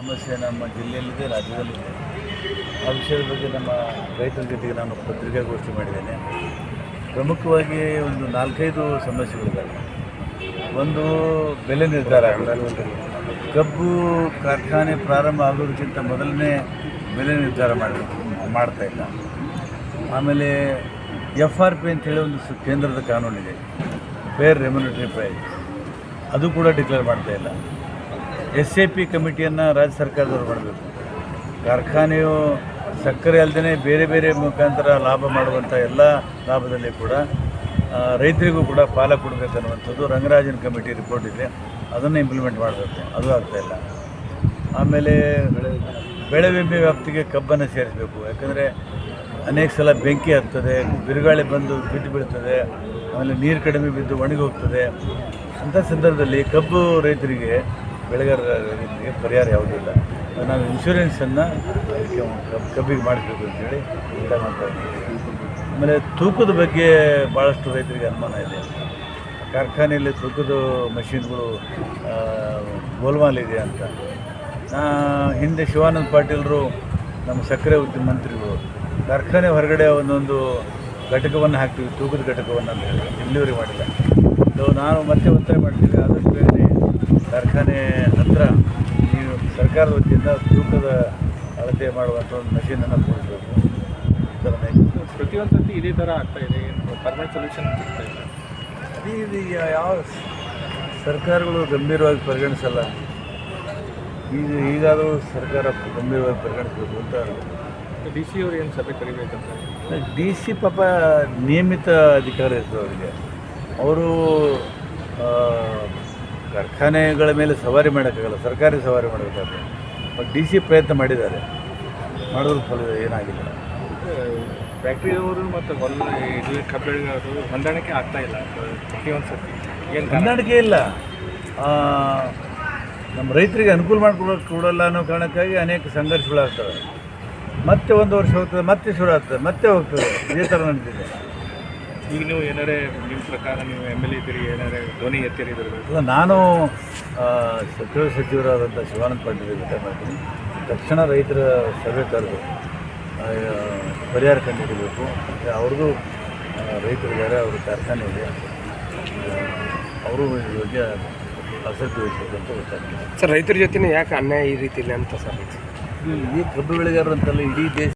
ಸಮಸ್ಯೆ ನಮ್ಮ ಜಿಲ್ಲೆಯಲ್ಲಿದೆ, ರಾಜ್ಯದಲ್ಲಿದೆ. ಆ ವಿಷಯದ ಬಗ್ಗೆ ನಮ್ಮ ರೈತರ ಜೊತೆಗೆ ನಾನು ಪತ್ರಿಕಾಗೋಷ್ಠಿ ಮಾಡಿದ್ದೇನೆ. ಪ್ರಮುಖವಾಗಿ ಒಂದು ನಾಲ್ಕೈದು ಸಮಸ್ಯೆಗಳಿದ್ದಾವೆ. ಒಂದು ಬೆಲೆ ನಿರ್ಧಾರ. ಕಬ್ಬು ಕಾರ್ಖಾನೆ ಪ್ರಾರಂಭ ಆಗೋದಕ್ಕಿಂತ ಮೊದಲನೇ ಬೆಲೆ ನಿರ್ಧಾರ ಮಾಡಬೇಕು ಮಾಡ್ತಾ ಇಲ್ಲ. ಆಮೇಲೆ ಎಫ್ ಆರ್ ಪಿ ಅಂತೇಳಿ ಒಂದು ಕೇಂದ್ರದ ಕಾನೂನಿದೆ. ಫೇರ್ ರೆಮ್ಯುನೇಟರಿ ಪ್ರೈಸ್ ಅದು ಕೂಡ ಡಿಕ್ಲೇರ್ ಮಾಡ್ತಾ ಇಲ್ಲ. ಎಸ್ ಎ ಪಿ ಕಮಿಟಿಯನ್ನು ರಾಜ್ಯ ಸರ್ಕಾರದವ್ರು ಮಾಡಬೇಕು. ಕಾರ್ಖಾನೆಯು ಸಕ್ಕರೆ ಅಲ್ಲದೇ ಬೇರೆ ಬೇರೆ ಮುಖಾಂತರ ಲಾಭ ಮಾಡುವಂಥ ಎಲ್ಲ ಲಾಭದಲ್ಲಿ ಕೂಡ ರೈತರಿಗೂ ಕೂಡ ಪಾಲ ಕೊಡಬೇಕನ್ನುವಂಥದ್ದು ರಂಗರಾಜನ್ ಕಮಿಟಿ ರಿಪೋರ್ಟ್ ಇದೆ. ಅದನ್ನು ಇಂಪ್ಲಿಮೆಂಟ್ ಮಾಡಬೇಕು. ಅದು ಆಗ್ತಾಯಿಲ್ಲ ಆಮೇಲೆ ಬೆಳೆ ವಿಮೆ ವ್ಯಾಪ್ತಿಗೆ ಕಬ್ಬನ್ನು ಸೇರಿಸಬೇಕು. ಯಾಕಂದರೆ ಅನೇಕ ಸಲ ಬೆಂಕಿ ಹತ್ತದೆ, ಬಿರುಗಾಳಿ ಬಂದು ಬಿದ್ದು ಬೀಳ್ತದೆ, ಆಮೇಲೆ ನೀರು ಕಡಿಮೆ ಬಿದ್ದು ಒಣಗಿ ಹೋಗ್ತದೆ. ಅಂಥ ಸಂದರ್ಭದಲ್ಲಿ ಕಬ್ಬು ರೈತರಿಗೆ ಬೆಳೆಗಾರ ರೈತರಿಗೆ ಪರಿಹಾರ ಯಾವುದೂ ಇಲ್ಲ. ನಾವು ಇನ್ಶೂರೆನ್ಸನ್ನು ಕಬ್ಬಿಗೆ ಮಾಡಿಸ್ಬೇಕು ಅಂತೇಳಿ ಊಟ ಮಾಡ್ತಾ ಆಮೇಲೆ ತೂಕದ ಬಗ್ಗೆ ಭಾಳಷ್ಟು ರೈತರಿಗೆ ಅನುಮಾನ ಇದೆ. ಕಾರ್ಖಾನೆಯಲ್ಲಿ ತೂಕದ ಮಷಿನ್ಗಳು ಗೋಲ್ಮಾಲ್ ಇದೆ ಅಂತ. ಹಿಂದೆ ಶಿವಾನಂದ ಪಾಟೀಲರು, ನಮ್ಮ ಸಕ್ಕರೆ ಉದ್ಯಮ ಮಂತ್ರಿಗಳು, ಕಾರ್ಖಾನೆ ಹೊರಗಡೆ ಒಂದೊಂದು ಘಟಕವನ್ನು ಹಾಕ್ತೀವಿ, ತೂಕದ ಘಟಕವನ್ನು ಅಂತ ಹೇಳಿ ಡೆಲಿವರಿ ಮಾಡಿಲ್ಲ ಸೊ ನಾನು ಮತ್ತೆ ಒತ್ತಾಯ ಮಾಡ್ತೀವಿ ಆದಷ್ಟು ಬೇಗನೆ ಕಾರ್ಖಾನೆ ಹತ್ತಿರ ಈ ಸರ್ಕಾರದ ವತಿಯಿಂದ ತೂಕದ ಅಳತೆ ಮಾಡುವಂಥ ಒಂದು ಮಷೀನನ್ನು ಕೊಡಿಸಬೇಕು ಪ್ರತಿಯೊಂದು ಸರ್ತಿ ಇದೇ ಥರ ಆಗ್ತಾ ಇದೆ ಏನು ಪರ್ಮನೆಂಟ್ ಸೊಲ್ಯೂಷನ್ ಅದೇ ಇದು ಯಾವ ಸರ್ಕಾರಗಳು ಗಂಭೀರವಾಗಿ ಪರಿಗಣಿಸಲ್ಲ. ಈಗ ಈಗಾದರೂ ಸರ್ಕಾರ ಗಂಭೀರವಾಗಿ ಪರಿಗಣಿಸಬೇಕು ಅಂತ ಡಿ ಸಿ ಅವ್ರು ಏನು ಸಭೆ ಕರಿಬೇಕಂತ? ಡಿ ಸಿ ಪಾಪ ನಿಯಮಿತ ಅಧಿಕಾರ ಇರ್ತದೆ ಅವರಿಗೆ. ಅವರು ಕಾರ್ಖಾನೆಗಳ ಮೇಲೆ ಸವಾರಿ ಮಾಡೋಕ್ಕಾಗಲ್ಲ ಸರ್ಕಾರಿ ಸವಾರಿ ಮಾಡಬೇಕಾದ್ರೆ. ಬಟ್ ಡಿ ಸಿ ಪ್ರಯತ್ನ ಮಾಡಿದ್ದಾರೆ. ಮಾಡೋದ್ರ ಫಲ ಏನಾಗಿಲ್ಲ. ಫ್ಯಾಕ್ಟ್ರಿಯವರು ಮತ್ತು ಹೊಲ ಇದು ಕಬ್ಬೆಳೆಗಾರರು ಹೊಂದಾಣಿಕೆ ಆಗ್ತಾ ಇಲ್ಲ ಪ್ರತಿಯೊಂದು ಸರ್ತಿ ಏನು ಹೊಂದಾಣಿಕೆ ಇಲ್ಲ. ನಮ್ಮ ರೈತರಿಗೆ ಅನುಕೂಲ ಮಾಡಿಕೊಡೋಕೆ ಕೊಡಲ್ಲ ಅನ್ನೋ ಕಾರಣಕ್ಕಾಗಿ ಅನೇಕ ಸಂಘರ್ಷಗಳಾಗ್ತವೆ. ಮತ್ತೆ ಒಂದು ವರ್ಷ ಹೋಗ್ತದೆ ಮತ್ತೆ ಶುರು ಆಗ್ತದೆ ಮತ್ತೆ ಹೋಗ್ತದೆ. ಇದೇ ಥರ ನಡೀತಿದೆ. ಈಗ ನೀವು ಏನಾರೇ ನಿಮ್ಮ ಪ್ರಕಾರ ನೀವು ಎಂ ಎಲ್ ಎ ಇದ್ದೀರಿ ಏನಾರೇ ಧ್ವನಿ ಎತ್ತಿರಿದ್ರು ಅಲ್ಲ ನಾನು ಸಚಿವ ಸಚಿವರಾದಂಥ ಶಿವಾನಂದ ಪಾಟೀಲ್ ಜೊತೆ ಮಾಡ್ತೀನಿ. ತಕ್ಷಣ ರೈತರ ಸಭೆ ಕರೆದು ಪರಿಹಾರ ಕಂಡುಹಿಡಬೇಕು. ಮತ್ತು ಅವ್ರದ್ದು ರೈತರಿದ್ದಾರೆ ಅವ್ರ ಕಾರ್ಖಾನೆ ಇದೆ. ಅವರು ಇದ್ರ ಬಗ್ಗೆ ಆಸಕ್ತಿ ವಹಿಸಬೇಕು ಅಂತ ಗೊತ್ತಾಗ್ತದೆ. ಸರ್ ರೈತರ ಜೊತೆ ಯಾಕೆ ಅನ್ಯಾಯ ಈ ರೀತಿ ಇಲ್ಲ ಅಂತ ಸರ್? ಈ ಕಬ್ಬು ಬೆಳೆಗಾರರು ಅಂತಲ್ಲ ಇಡೀ ದೇಶ